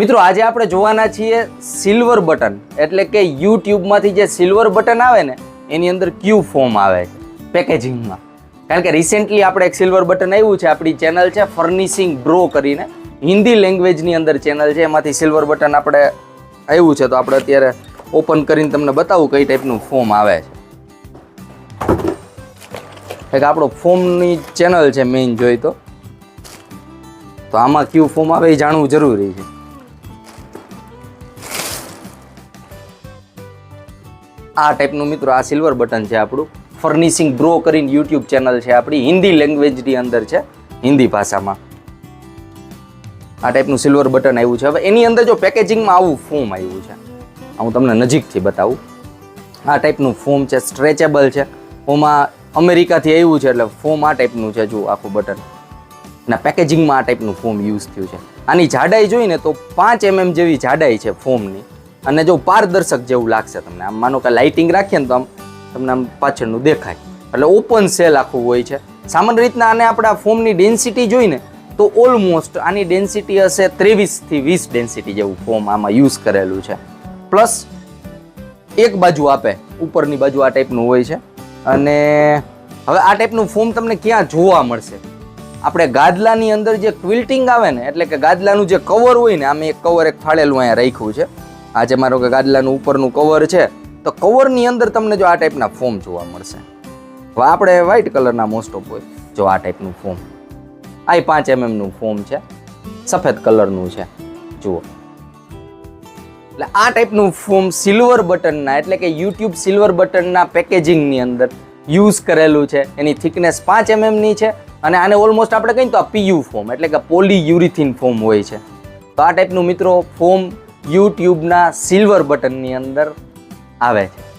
મિત્રો, આજે આપણે જોવાના છીએ સિલ્વર બટન એટલે કે યુટ્યુબમાંથી જે સિલ્વર બટન આવે ને, એની અંદર ક્યુ ફોર્મ આવે છે પેકેજિંગમાં કારણ કે રિસેન્ટલી આપણે એક સિલ્વર બટન આવ્યું છે, આપણી ચેનલ છે ફર્નિશિંગ ડ્રો કરીને. હિન્દી લેંગ્વેજની અંદર ચેનલ છે, એમાંથી સિલ્વર બટન આપણે આવ્યું છે. તો આપણે અત્યારે ઓપન કરીને તમને બતાવું કઈ ટાઈપનું ફોર્મ આવે છે. એક આપણો ફોર્મની ચેનલ છે મેઇન જોઈ તો. આમાં ક્યુ ફોર્મ આવે એ જાણવું જરૂરી છે. આ ટાઈપનું મિત્રો આ સિલ્વર બટન છે આપણું. ફર્નિશિંગ બ્રો કરીને યુટ્યુબ ચેનલ છે આપણી. હિન્દી લેંગ્વેજની અંદર છે હિન્દી ભાષામાં. આ ટાઈપનું સિલ્વર બટન આવ્યું છે. હવે એની અંદર જો પેકેજિંગમાં આવું ફોર્મ આવ્યું છે. હું તમને નજીકથી બતાવું. આ ટાઈપનું ફોર્મ છે સ્ટ્રેચેબલ છે. ઓમાં અમેરિકાથી આવ્યું છે એટલે ફોર્મ આ ટાઈપનું છે જુઓ આખું બટન ના પેકેજિંગમાં આ ટાઈપનું ફોર્મ યુઝ થયું છે. આની જાડાઈ જોઈને તો પાંચ એમએમ જેવી જાડાઈ છે ફોર્મની અને જો પારદર્શક જેવું લાગશે તમને. આમ માનો કે લાઇટિંગ રાખીએ ને તો આમ તમને આમ પાછળનું દેખાય. એટલે ઓપન સેલ આખું હોય છે. સામાન્ય રીતના આને આપણે ફોર્મની ડેન્સિટી જોઈને તો ઓલમોસ્ટ આની ડેન્સિટી હશે ત્રેવીસથી વીસ ડેન્સિટી જેવું ફોર્મ આમાં યુઝ કરેલું છે. પ્લસ એક બાજુ આપે, ઉપરની બાજુ આ ટાઈપનું હોય છે. અને હવે આ ટાઈપનું ફોર્મ તમને ક્યાં જોવા મળશે? આપણે ગાદલાની અંદર જે ક્વિલ્ટિંગ આવે ને, એટલે કે ગાદલાનું જે કવર હોય ને, આમે એક કવર એક ફાળેલું અહીંયા રાખ્યું છે. આ જે મારો કે ગાદલાનું ઉપરનું કવર છે, તો કવરની અંદર તમને જો આ ટાઈપના ફોર્મ જોવા મળશે. હવે આપણે વ્હાઇટ કલરના મોસ્ટ ઓફ હોય, જો આ ટાઈપનું ફોર્મ આ પાંચ એમએમનું ફોર્મ છે, સફેદ કલરનું છે, જુઓ. એટલે આ ટાઈપનું ફોર્મ સિલ્વર બટનના એટલે કે યુટ્યુબ સિલ્વર બટનના પેકેજિંગની અંદર યુઝ કરેલું છે. એની થિકનેસ પાંચ એમએમની છે, અને આને ઓલમોસ્ટ આપણે કહીએ તો આ પીયુ ફોર્મ એટલે કે પોલી યુરિથિન ફોર્મ હોય છે. તો આ ટાઈપનું મિત્રો ફોર્મ યુટ્યુબના સિલ્વર બટનની અંદર આવે છે.